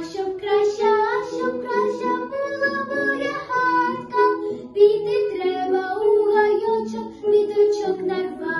Щоб краща, щоб краща була моя хатка, піти треба у гайочок, мідочок нарвати.